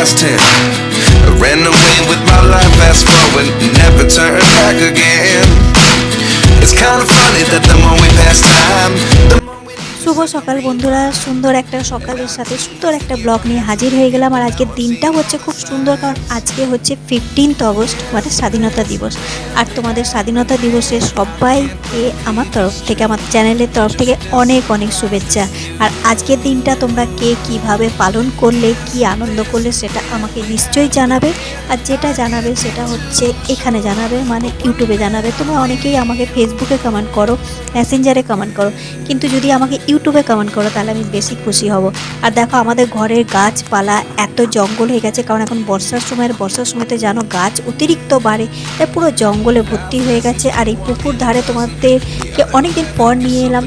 past tense. I ran away with my life, fast forward, never turn back again. It's kind of funny that the more we pass time, the শুভ সকাল বন্ধুরা। সুন্দর একটা সকালের সাথে সুন্দর একটা blog নিয়ে হাজির হয়ে গেলাম। আর আজকের দিনটা হচ্ছে খুব সুন্দর, কারণ আজকে হচ্ছে ফিফটিন্থ অগস্ট মানে স্বাধীনতা দিবস। আর তোমাদের স্বাধীনতা দিবসে সবাইকে আমার তরফ থেকে, আমার চ্যানেলের তরফ থেকে অনেক অনেক শুভেচ্ছা। আর আজকের দিনটা তোমরা কে কীভাবে পালন করলে, কি আনন্দ করলে, সেটা আমাকে নিশ্চয়ই জানাবে। আর যেটা জানাবে, সেটা হচ্ছে এখানে জানাবে মানে ইউটিউবে জানাবে। তোমরা অনেকেই আমাকে ফেসবুকে কমেন্ট করো মেসেঞ্জারে কমেন্ট করো। কিন্তু যদি আমাকে ইউটিউবে কমেন্ট করো, তাহলে আমি বেশি খুশি হব। আর দেখো, আমাদের ঘরের গাছপালা এত জঙ্গল হয়ে গেছে, কারণ এখন বর্ষার সময় আর বর্ষার সময়তে জানো, গাছ অতিরিক্ত বাড়ে পুরো জঙ্গলে ভর্তি হয়ে গেছে। আর এই পুকুর ধারে তোমাদেরকে অনেকদিন পর নিয়ে এলাম।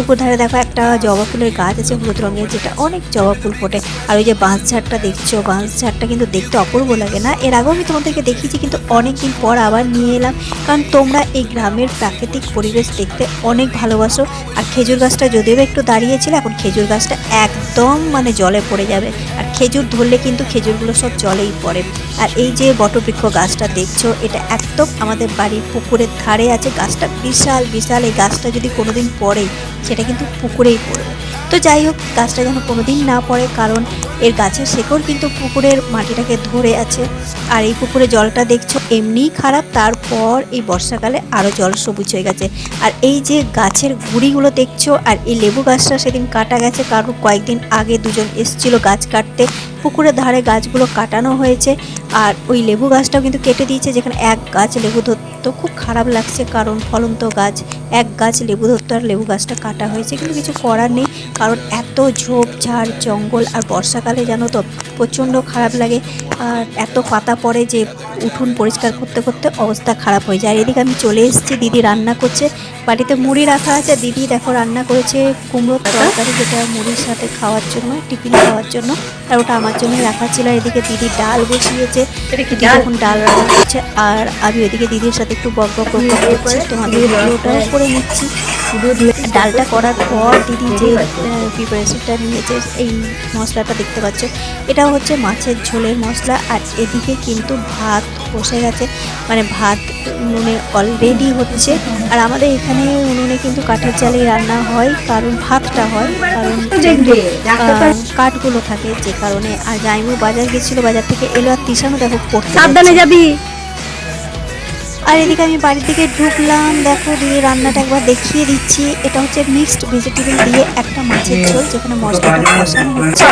পুকুর ধারে দেখো একটা জবা ফুলের গাছ আছে হলুদ রঙের, যেটা অনেক জবা ফুল ফোটে। আর ওই যে বাঁশ ঝাড়টা দেখছ? বাঁশ ঝাড়টা কিন্তু দেখতে অপূর্ব লাগে না? এর আগেও আমি তোমাদেরকে দেখিয়েছি, কিন্তু অনেক দিন পর আবার নিয়ে এলাম। কারণ তোমরা এই গ্রামের প্রাকৃতিক পরিবেশ দেখতে অনেক ভালোবাসো। আর খেজুর গাছটা যদিও একটু দাঁড়িয়েছিল এখন খেজুর গাছটা একদম মানে জলে পড়ে যাবে। আর খেজুর ধরলে কিন্তু খেজুরগুলো সব জলেই পড়ে। আর এই যে বটবৃক্ষ গাছটা দেখছ, এটা একদম আমাদের বাড়ির পুকুরের ধারে আছে। গাছটা বিশাল বিশাল। এই গাছটা যদি কোনোদিন পড়ে, সেটা কিন্তু পুকুরেই পড়বে। তো যাই হোক, গাছটা যেন কোনোদিন না পড়ে, কারণ এর গাছের শেকড় কিন্তু পুকুরের মাটিটাকে ধরে আছে। আর এই পুকুরে জলটা দেখছ, এমনিই খারাপ। তারপর এই বর্ষাকালে আরও জল সবুজ হয়ে গেছে। আর এই যে গাছের গুঁড়িগুলো দেখছ, আর এই লেবু গাছটা সেদিন কাটা গেছে। কারণ কয়েকদিন আগে দুজন এসছিল গাছ কাটতে। Yeah. পুকুরের ধারে গাছগুলো কাটানো হয়েছে আর ওই লেবু গাছটাও কিন্তু কেটে দিয়েছে, যেখানে এক গাছ লেবু ধরতো। খুব খারাপ লাগছে, কারণ ফলন্ত গাছ, এক গাছ লেবু ধরতো আর লেবু গাছটা কাটা হয়েছে, কিন্তু কিছু করার নেই। কারণ এত ঝোপ, ঝাড়, জঙ্গল আর বর্ষাকালে জানো তো, প্রচণ্ড খারাপ লাগে। আর এত পাতা পড়ে যে উঠুন পরিষ্কার করতে করতে অবস্থা খারাপ হয়ে যায়। এদিকে আমি চলে এসেছি, দিদি রান্না করছে। বাড়িতে মুড়ি রাখা আছে, দিদি দেখো রান্না করেছে কুমড়োর তরকারি, যেটা মুড়ির সাথে খাওয়ার জন্য, টিফিন খাওয়ার জন্য, আর ওটা আমার জন্যই রাখা ছিল। এদিকে দিদি ডাল বসিয়েছে। দিদি এখন ডাল রান্না করছে আর আমি ওইদিকে দিদির সাথে একটু বক বক বক বক করছি। তোমাদের ভিডিওটাও করে নিচ্ছি। ডালটা করার পর দিদি যে প্রিপারেশনটা নিয়েছে এই মশলাটা দেখতে পাচ্ছ। এটা হচ্ছে মাছের ঝোলের মশলা। আর এদিকে কিন্তু ভাত বসে গেছে। মানে ভাত উনুনে অলরেডি হচ্ছে। আর আমাদের এখানে উনুনে কিন্তু কাঠের চালেই রান্না হয় কারণ ভাতটা হয় কারণ কাঠগুলো থাকে যে কারণে। আর জাইমু বাজার গেছিল বাজার থেকে এলো আর তিসানো দেখো সাবধানে যাবি। আর এদিকে আমি বাড়ির দিকে ঢুকলাম। দেখো দিয়ে রান্নাটা একবার দেখিয়ে দিচ্ছি। এটা হচ্ছে মিক্সড ভেজিটেবল দিয়ে একটা মাছের ঝোল যেখানে মশলাটা কষানো হচ্ছে।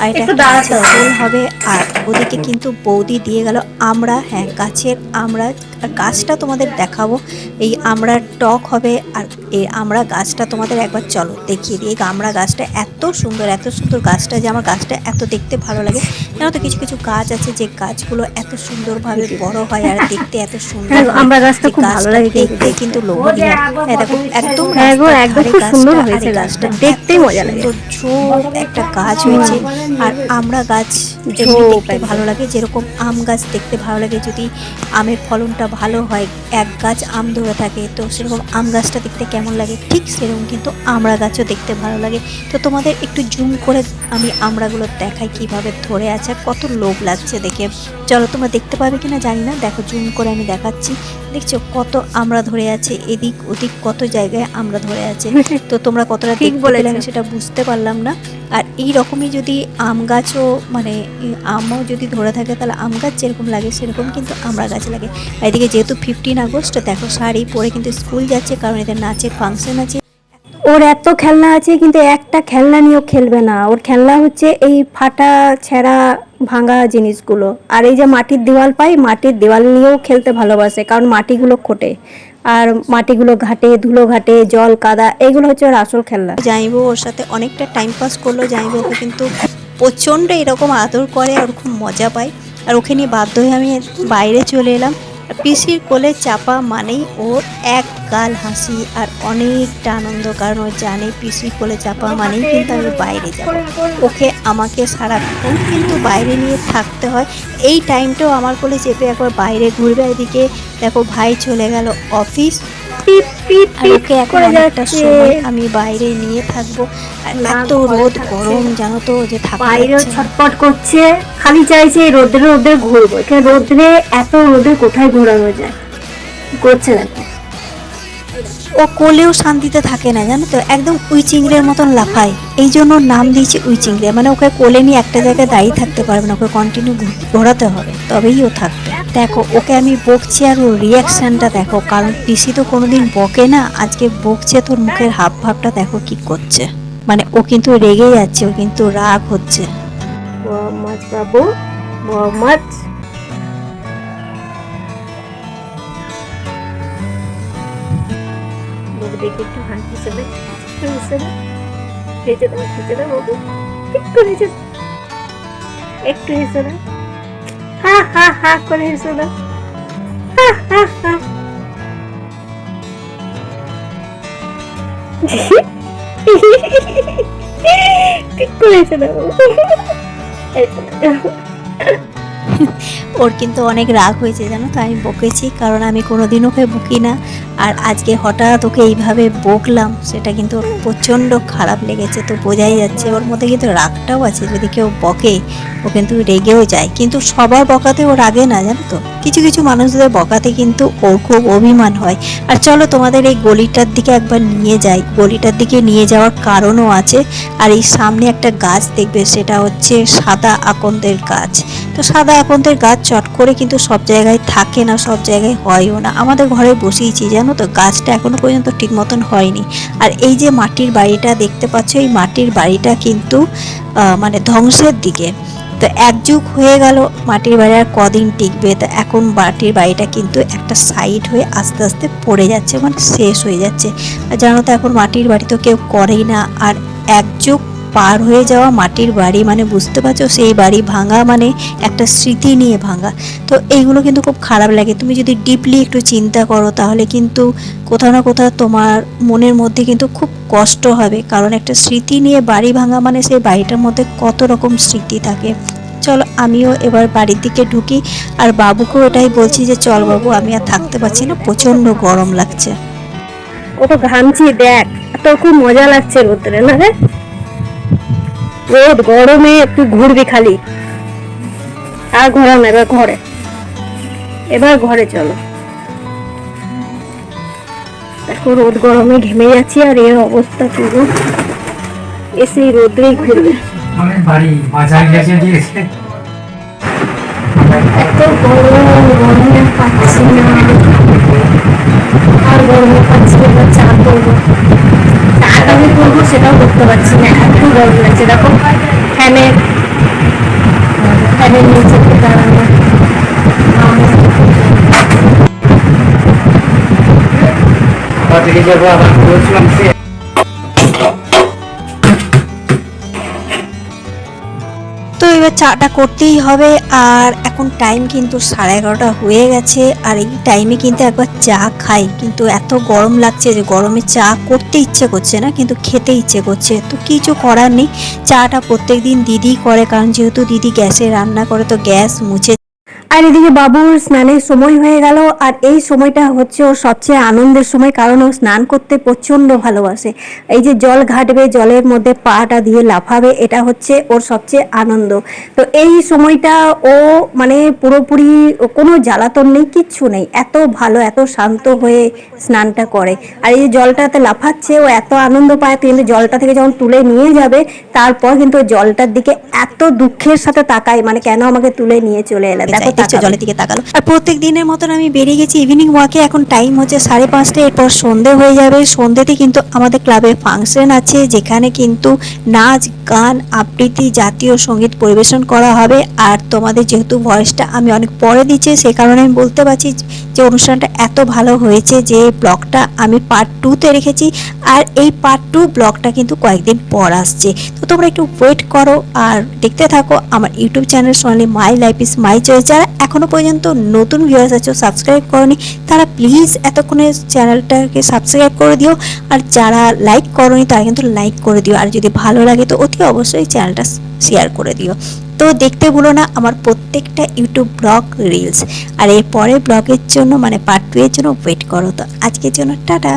আর এটা একটা দাঁড়াতে হবে। ঝোল হবে। আর ওদিকে কিন্তু বৌদি দিয়ে গেল আমরা হ্যাঁ গাছের আমরা আর গাছটা তোমাদের দেখাবো। এই আমরা টক হবে আর এই আমরা গাছটা তোমাদের একবার চলো দেখিয়ে দিই। এই আমরা গাছটা এত সুন্দর এত সুন্দর গাছটা যে আমার গাছটা এত দেখতে ভালো লাগে। জানো তো কিছু কিছু গাছ আছে যে গাছগুলো এত সুন্দরভাবে বড় হয় আর দেখতে এত সুন্দর হ্যাঁ, আমরা গাছটা খুব ভালো লাগে দেখতে কিন্তু লোভনীয়। হ্যাঁ, দেখো একদম হ্যাঁ গো, একদম খুব সুন্দর হয়েছে গাছটা। দেখতেই মজা লাগে। ঝোপ একটা গাছ হয়েছে। আর আমরা গাছ দেখতে। ভালো লাগে যেরকম আম গাছ দেখতে ভালো লাগে। যদি আমের ফলনটা ভালো হয় এক গাছ আম ধরে থাকে তো সেরকম আম গাছটা দেখতে কেমন লাগে? ঠিক সেরকম কিন্তু আমড়া গাছও দেখতে ভালো লাগে। তো তোমাদের একটু জুম করে আমি আমড়াগুলো দেখাই কীভাবে ধরে আছে কত লোভ লাগছে দেখে। চলো তোমরা দেখতে পাবে কিনা জানি না। দেখো জুম করে আমি দেখাচ্ছি। দেখছ কত আমরা ধরে আছে এদিক ওদিক কত জায়গায় আমরা ধরে আছে। তো তোমরা কতটা ঠিক বলে সেটা বুঝতে পারলাম না। আর এই রকমই যদি আম গাছও মানে আমও যদি ধরে থাকে, তাহলে আম গাছ যেরকম লাগে, সেরকম কিন্তু আমড়া গাছ লাগে। এদিকে যেহেতু ফিফটিন আগস্ট দেখো শাড়ি পরে কিন্তু স্কুল যাচ্ছে, কারণ এদের নাচের ফাংশন আছে। ওর এত খেলনা আছে, কিন্তু একটা খেলনা নিয়েও খেলবে না। ওর খেলনা হচ্ছে এই ফাটা, ছেঁড়া, ভাঙা জিনিসগুলো। আর এই যে মাটির দেওয়াল পাই মাটির দেওয়াল নিয়েও খেলতে ভালোবাসে, কারণ মাটিগুলো খোটে। আর মাটিগুলো ঘাটে, ধুলো ঘাটে, জল, কাদা, এগুলো হচ্ছে ওর আসল খেলনা। জাইবো ওর সাথে অনেকটা টাইম পাস করল। জাইবো ওকে কিন্তু প্রচণ্ড এরকম আদর করে আর খুব মজা পায়। আর ওকে নিয়ে বাধ্য হয়ে আমি বাইরে চলে এলাম। পিসির কোলে চাপা মানেই ওর এক গাল হাসি আর অনেকটা আনন্দ, কারণ ও জানে পিসির কোলে চাপা মানেই কিন্তু আমি বাইরে যাব। ওকে আমাকে সারাক্ষণ কিন্তু বাইরে নিয়ে থাকতে হয়। এই টাইমটাও আমার কোলে চেপে একবার বাইরে ঘুরবে। এদিকে দেখো ভাই চলে গেল অফিস আর ওকে এখন অনেকটা সময় আমি বাইরে নিয়ে থাকব। আর এত রোদ গরম জানো তো যে থাকা বাইরেও ছটপট করছে। খালি চাইছে রোদ্রে রোদ্রে ঘুরবো। এখানে রোদ্রে এত রোদে কোথায় ঘোরানো যায়? করছে দেখো ও কোলেও শান্তিতে থাকে না জানো তো একদম উই চিংড়ির মতন লাফায়। এই জন্য নাম দিয়েছে উই চিংড়ি। মানে ওকে কোলে নিয়ে একটা জায়গায় দাঁড়িয়ে থাকতে পারবে না ওকে কন্টিনিউ ঘোরাতে হবে তবেই ও থাকবে। দেখো, ওকে আমি বকছি আর ওর রিয়াকশনটা দেখো, কারণ পিসি তো কোনোদিন বকে না। আজকে বকছে তোর মুখের হাব ভাবটা দেখো কি করছে। মানে ও কিন্তু রেগে যাচ্ছে, ও কিন্তু রাগ হচ্ছে। একটু হাসি হিসেবে করে ওর কিন্তু অনেক রাগ হয়েছে, জানো তো? আমি বকেছি, কারণ আমি কোনোদিন ওকে বকি না। আর আজকে হঠাৎ ওকে এইভাবে বকলাম, সেটা কিন্তু প্রচণ্ড খারাপ লেগেছে, তো বোঝাই যাচ্ছে ওর মধ্যে কিন্তু রাগটাও আছে, যদি কেউ বকে, ও কিন্তু রেগেও যায়। কিন্তু সবার বকাতে ও রাগে না, জানো তো? কিছু কিছু মানুষদের বকাতে কিন্তু ওর খুব অভিমান হয়। আর চলো তোমাদের এই গলিটার দিকে একবার নিয়ে যাই। গলিটার দিকে নিয়ে যাওয়ার কারণও আছে। আর এই সামনে একটা গাছ দেখবে, সেটা হচ্ছে সাদা আকন্দের গাছ। তো সাদা আকন্দের গাছ চট করে কিন্তু সব জায়গায় থাকে না, সব জায়গায় হয়ও না। আমাদের ঘরে বসিয়েছি, জানো? তো, গাছটা এখনও পর্যন্ত ঠিক মতন হয়নি। আর এই যে মাটির বাড়িটা দেখতে পাচ্ছ, এই মাটির বাড়িটা কিন্তু মানে ধ্বংসের দিকে। তো এক যুগ হয়ে গেল মাটির বাড়ি আর কদিন টিকবে, তো এখন মাটির বাড়িটা কিন্তু একটা সাইড হয়ে আস্তে আস্তে পড়ে যাচ্ছে মানে শেষ হয়ে যাচ্ছে। আর জানো তো, এখন মাটির বাড়ি তো কেউ করেই না। আর এক যুগ পার হয়ে যাওয়া মাটির বাড়ি মানে বুঝতে পারছ, সেই বাড়ি ভাঙা মানে একটা স্মৃতি নিয়ে ভাঙা। তো এইগুলো কিন্তু খুব খারাপ লাগে। তুমি যদি ডিপলি একটু চিন্তা করো, তাহলে কিন্তু কোথাও না কোথাও তোমার মনের মধ্যে কিন্তু খুব কষ্ট হবে। কারণ একটা স্মৃতি নিয়ে বাড়ি ভাঙা মানে সেই বাড়িটার মধ্যে কত রকম স্মৃতি থাকে। চলো, আমিও এবার বাড়ির দিকে ঢুকি। আর বাবুকেও এটাই বলছি যে, চল বাবু, আমি আর থাকতে পারছি না, প্রচণ্ড গরম লাগছে। ও তো ঘামছি, দেখ, তোর খুব মজা লাগছে রোদ্রে, না রে? রোদ গরমে তুই ঘুরবি খালি আর ঘোরাও না এবার ঘরে এবার ঘরে চলো দেখো রোদ গরমে ঘেমে যাচ্ছি আর এর অবস্থা পুরো এসে রোদ্রেই ঘুরবে এত গরম গরমে পাচ্ছি না আর গরমে পাচ্ছি এবার চা করব চাটা করব সেটাও করতে পারছি না। এত গরম লাগছে। দেখো ফ্যানের ফ্যানের নিচে দাঁড়ানো। যাব আবার। বলছিলাম সে চাটা করতেই হবে। আর এখন টাইম কিন্তু সাড়ে এগারোটা হয়ে গেছে। আর এই টাইমে কিন্তু একবার চা খাই। কিন্তু এত গরম লাগছে যে গরমে চা করতে ইচ্ছে করছে না, কিন্তু খেতে ইচ্ছে করছে। তো কিছু করার নেই। চাটা প্রত্যেক দিন দিদি করে, কারণ যেহেতু দিদি গ্যাসে রান্না করে, তো গ্যাস মুছে আর এদিকে বাবুর স্নানের সময় হয়ে গেল, আর এই সময়টা হচ্ছে ওর সবচেয়ে আনন্দের সময়, কারণ ও স্নান করতে প্রচণ্ড ভালোবাসে। এই যে জল ঘাটবে, জলের মধ্যে পাটা দিয়ে লাফাবে, এটা হচ্ছে ওর সবচেয়ে আনন্দ। তো এই সময়টা ও মানে পুরোপুরি কোনো জ্বালাতন নেই, কিচ্ছু নেই। এত ভালো, এত শান্ত হয়ে স্নানটা করে। আর এই যে জলটাতে লাফাচ্ছে, ও এত আনন্দ পায়, কিন্তু জলটা থেকে যখন তুলে নিয়ে যাবে, তারপর কিন্তু জলটার দিকে এত দুঃখের সাথে তাকায় মানে কেন আমাকে তুলে নিয়ে চলে এলে? দেখো তাকাবে। জলের দিকে তাকালো। আর প্রত্যেক দিনের মতন আমি বেরিয়ে গেছি ইভিনিং ওয়াকে এখন টাইম হচ্ছে সাড়ে পাঁচটা, এরপর সন্ধে হয়ে যাবে। সন্ধেতে কিন্তু আমাদের ক্লাবে ফাংশন আছে, যেখানে কিন্তু নাচ, গান, আবৃত্তি জাতীয় সংগীত পরিবেশন করা হবে। আর তোমাদের যেহেতু ভয়েসটা আমি অনেক পরে দিচ্ছি, সে কারণে আমি বলতে পারছি যে অনুষ্ঠানটা এত ভালো হয়েছে যে ব্লগটা আমি পার্ট টুতে রেখেছি আর এই পার্ট টু ব্লগটা কিন্তু কয়েকদিন পর আসছে। তো তোমরা একটু ওয়েট করো আর দেখতে থাকো আমার YouTube channel Sonali my life is my choice যারা এখনও পর্যন্ত নতুন ভিউয়ার্স আছো সাবস্ক্রাইব করনি, তারা প্লিজ এতক্ষণে চ্যানেলটাকে সাবস্ক্রাইব করে দিও। আর যারা লাইক করনি, তারা কিন্তু লাইক করে দিও। আর যদি ভালো লাগে, তো অতি অবশ্যই চ্যানেলটা শেয়ার করে দিও। তো দেখতে ভুলো না, আমার প্রত্যেকটা ইউটিউব ব্লগ রিলস আর এরপরে ব্লগের জন্য মানে পার্ট টু এর জন্য ওয়েট করো। তো আজকের জন্য টাটা।